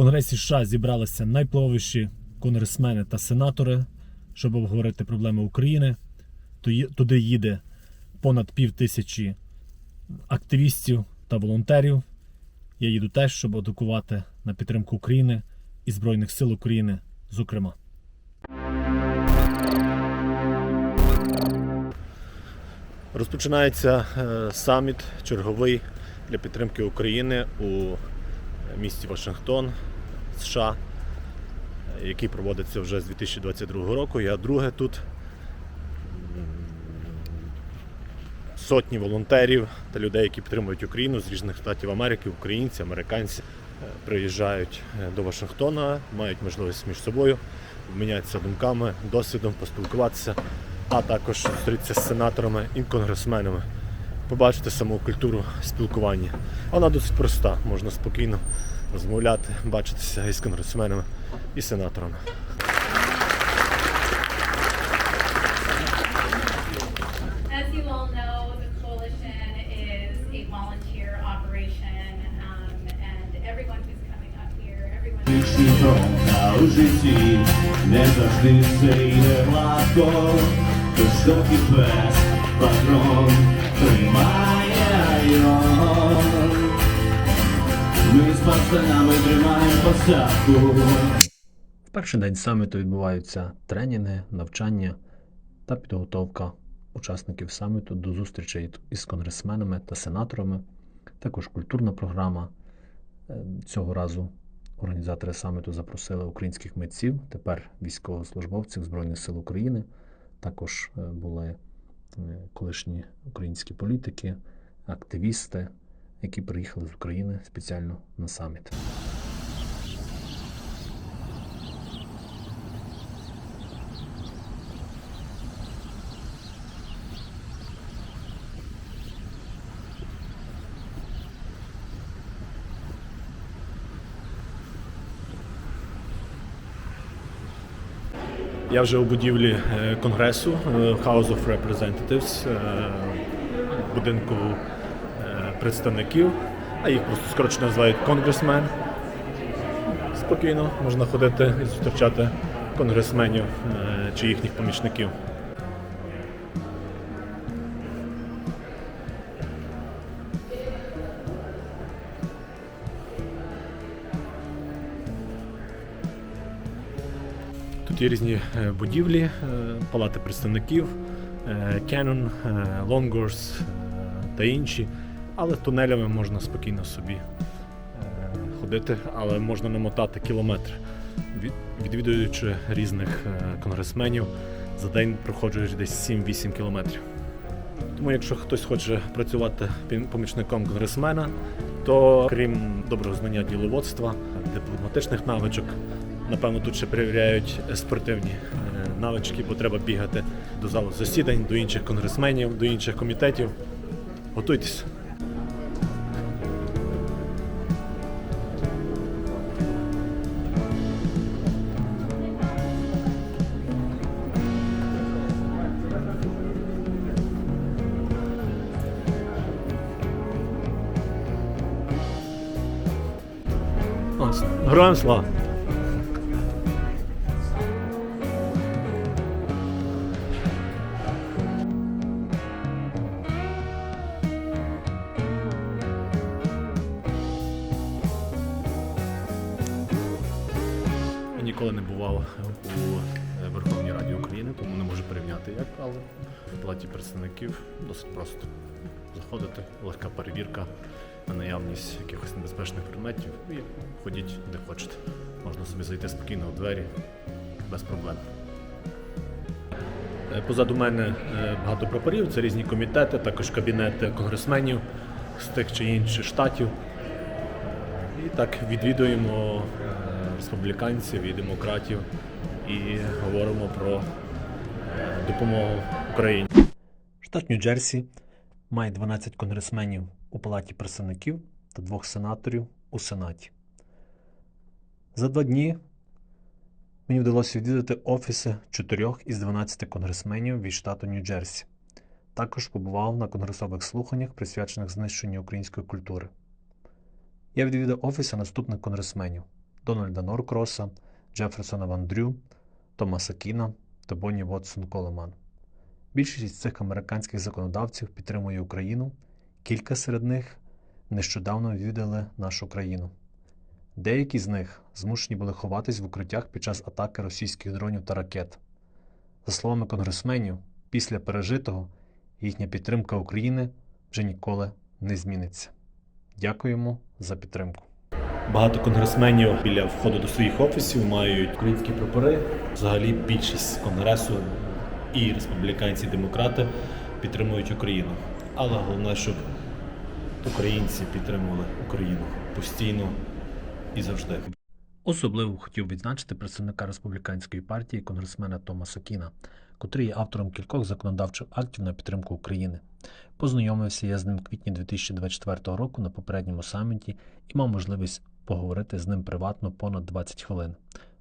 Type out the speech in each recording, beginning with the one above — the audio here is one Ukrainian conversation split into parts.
Конгресі США зібралися найвпливовіші конгресмени та сенатори, щоб обговорити проблеми України. Туди їде понад пів тисячі активістів та волонтерів. Я їду теж, щоб адвокувати на підтримку України і Збройних сил України, зокрема. Розпочинається е, саміт черговий для підтримки України у місті Вашингтон, США, який проводиться вже з 2022 року. Я друге тут. Сотні волонтерів та людей, які підтримують Україну з різних штатів Америки, українці, американці е, приїжджають е, до Вашингтона, мають можливість між собою обмінятися думками, досвідом, поспілкуватися, а також зустрітися з сенаторами і конгресменами, побачити саму культуру спілкування. Вона досить проста, можна спокійно розмовляти, бачитися із конгресменами і сенаторами. Um, та у житті не завжди все йде гладко, тож доки пес патрон тримає його. Пацанами тримаємо посадку. В перший день саміту відбуваються тренінги, навчання та підготовка учасників саміту до зустрічей із конгресменами та сенаторами. Також культурна програма. Е, Цього разу організатори саміту запросили українських митців, тепер військовослужбовців Збройних сил України. Також е, були е, колишні українські політики, активісти, які приїхали з України спеціально на саміт. Я вже у будівлі е, Конгресу е, House of Representatives, е, будинку представників, а їх просто скорочено називають конгресмен. Спокійно можна ходити і зустрічати конгресменів е, чи їхніх помічників. Тут є різні е, будівлі, е, палати представників, Canon, Longors та інші. Але тунелями можна спокійно собі е, ходити, але можна намотати кілометр, відвідуючи різних е, конгресменів. За день проходжуєш десь 7-8 кілометрів. Тому, якщо хтось хоче працювати помічником конгресмена, то крім доброго знання діловодства, дипломатичних навичок, напевно, тут ще перевіряють спортивні е, навички, бо треба бігати до залу засідань, до інших конгресменів, до інших комітетів. Готуйтесь. Героям слава! Ніколи не бував у е, Верховній Раді України, тому не можу порівняти як, але в платі представників досить просто. Заходити, легка перевірка на наявність якихось небезпечних предметів і ходіть де хочете. Можна собі зайти спокійно у двері без проблем. Е, Позаду мене е, багато прапорів, це різні комітети, також кабінети конгресменів з тих чи інших штатів. І так відвідуємо е, республіканців і демократів і говоримо про допомогу Україні. Штат Нью-Джерсі має 12 конгресменів у Палаті представників та двох сенаторів у Сенаті. За два дні мені вдалося відвідати офіси 4 із 12 конгресменів від штату Нью-Джерсі. Також побував на конгресових слуханнях, присвячених знищенню української культури. Я відвідав офіси наступних конгресменів: Дональда Норкроса, Джеферсона Ван Дрю, Томаса Кіна та Бонні Вотсон Колеман. Більшість цих американських законодавців підтримує Україну, кілька серед них нещодавно відвідали нашу країну. Деякі з них змушені були ховатись в укриттях під час атаки російських дронів та ракет. За словами конгресменів, після пережитого їхня підтримка України вже ніколи не зміниться. Дякуємо за підтримку. Багато конгресменів біля входу до своїх офісів мають українські прапори. Взагалі більшість конгресу і республіканці, і демократи підтримують Україну. Але головне, щоб українці підтримували Україну постійно і завжди. Особливо хотів відзначити представника республіканської партії конгресмена Томаса Кіна, котрий є автором кількох законодавчих актів на підтримку України. Познайомився я з ним в квітні 2024 року на попередньому саміті і мав можливість поговорити з ним приватно понад 20 хвилин.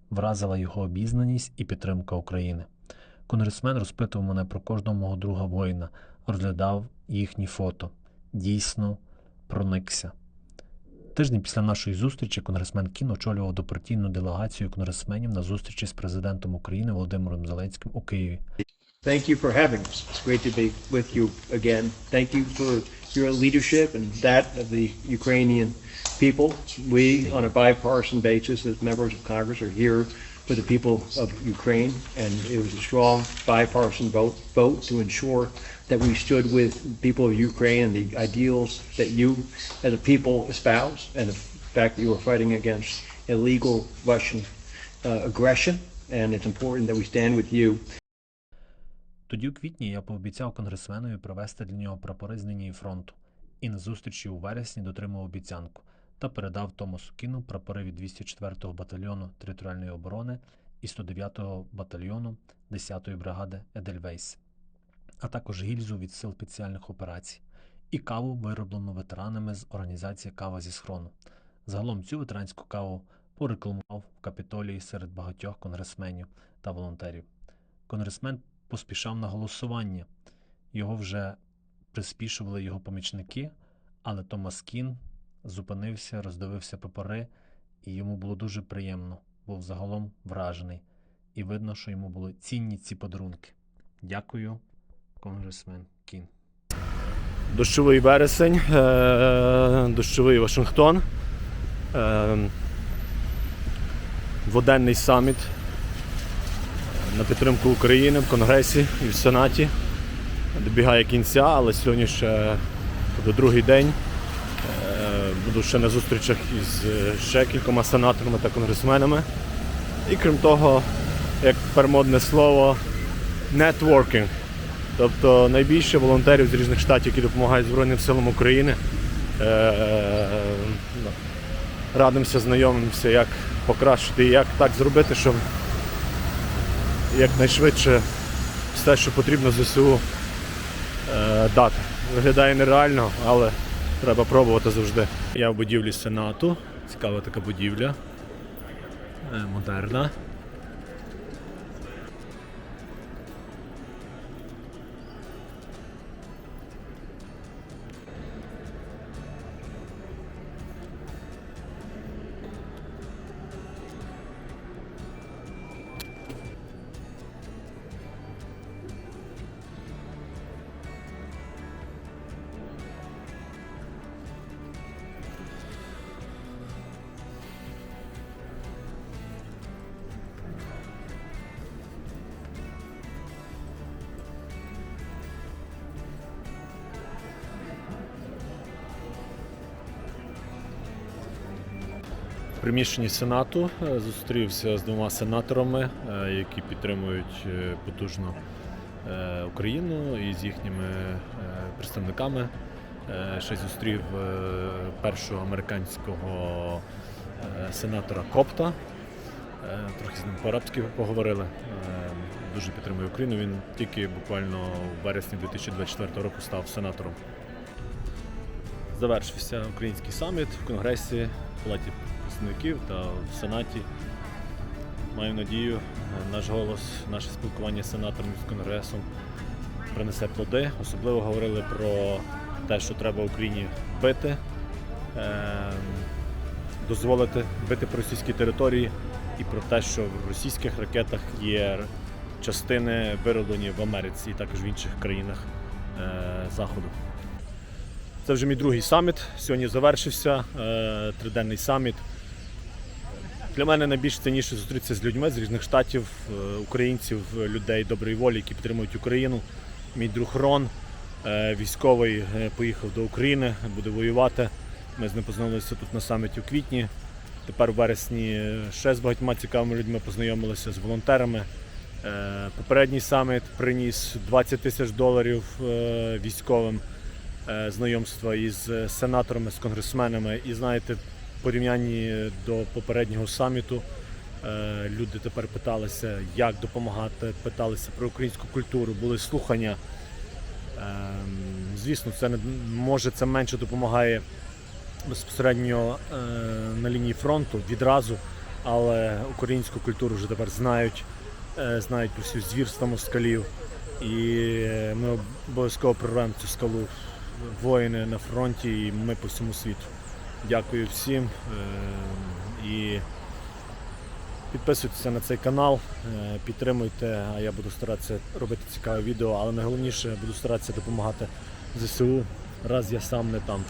Вразила його обізнаність і підтримка України. Конгресмен розпитував мене про кожного мого друга воїна, розглядав їхні фото. Дійсно проникся. Тиждень після нашої зустрічі конгресмен Кін очолював допартійну делегацію конгресменів на зустрічі з президентом України Володимиром Зеленським у Києві. Thank you for having us. It's great to be with you again. Thank you for your leadership and that of the Ukrainian people. We, on a bipartisan basis, as members of Congress, are here for the people of Ukraine, and it was a strong bipartisan vote, vote to ensure that we stood with the people of Ukraine and the ideals that you, as a people, espouse, and the fact that you are fighting against illegal Russian uh, aggression. And it's important that we stand with you Тоді у квітні я пообіцяв конгресменові провести для нього прапори з лінії фронту, і на зустрічі у вересні дотримав обіцянку Та передав Томасу Кіну прапори від 204-го батальйону територіальної оборони і 109-го батальйону 10-ї бригади Едельвейс, а також гільзу від сил спеціальних операцій і каву, вироблену ветеранами з організації Кава зі схрону. Загалом цю ветеранську каву порекламував в капітолії серед багатьох конгресменів та волонтерів. Конгресмен поспішав на голосування. Його вже приспішували його помічники, але Томас Кін зупинився, роздивився прапори, і йому було дуже приємно, був загалом вражений. І видно, що йому були цінні ці подарунки. Дякую, конгресмен Кін. Дощовий вересень, е, дощовий Вашингтон, е, дводенний саміт на підтримку України в Конгресі і в Сенаті. Добігає кінця, але сьогодні ще буде другий день. Буду ще на зустрічах із е, ще кількома сенаторами та конгресменами. І крім того, як тепер слово, нетворкінг. Тобто найбільше волонтерів з різних штатів, які допомагають Збройним силам України. Е, ну, Радимося, знайомимося, як покращити і як так зробити, щоб якнайшвидше все, що потрібно ЗСУ е, дати. Виглядає нереально, але треба пробувати завжди. Я в будівлі Сенату. Цікава така будівля. Е, Модерна. В приміщенні Сенату е, зустрівся з двома сенаторами, е, які підтримують е, потужно Україну і з їхніми представниками. Ще зустрів першого американського сенатора Копта. Трохи з ним по-арабськи поговорили. Дуже підтримує Україну. Він тільки буквально в вересні 2024 року став сенатором. Завершився український саміт в Конгресі, в Палаті представників та в Сенаті. Маю надію, наш голос, наше спілкування з сенатором з Конгресом принесе плоди. Особливо говорили про те, що треба Україні бити, е, дозволити бити по російській території і про те, що в російських ракетах є частини вироблені в Америці і також в інших країнах е, Заходу. Це вже мій другий саміт. Сьогодні завершився е, триденний саміт. Для мене найбільш цінніше зустрітися з людьми з різних штатів, е, українців, людей доброї волі, які підтримують Україну. Мій друг Рон, е, військовий, поїхав до України, буде воювати. Ми з ним познайомилися тут на саміті у квітні. Тепер в вересні ще з багатьма цікавими людьми познайомилися з волонтерами. Попередній саміт приніс 20 тисяч доларів військовим знайомства із е, сенаторами, з конгресменами. І знаєте, в порівнянні до попереднього саміту е, люди тепер питалися, як допомагати, питалися про українську культуру, були слухання. Ем, Звісно, це не може це менше допомагає безпосередньо е, на лінії фронту відразу, але українську культуру вже тепер знають, е, знають всю звірства москалів. І е, ми обов'язково прорвемо цю скалу воїни на фронті і ми по всьому світу. Дякую всім. е, І підписуйтеся на цей канал, е, підтримуйте, а я буду старатися робити цікаве відео, але найголовніше буду старатися допомагати ЗСУ, раз я сам не там.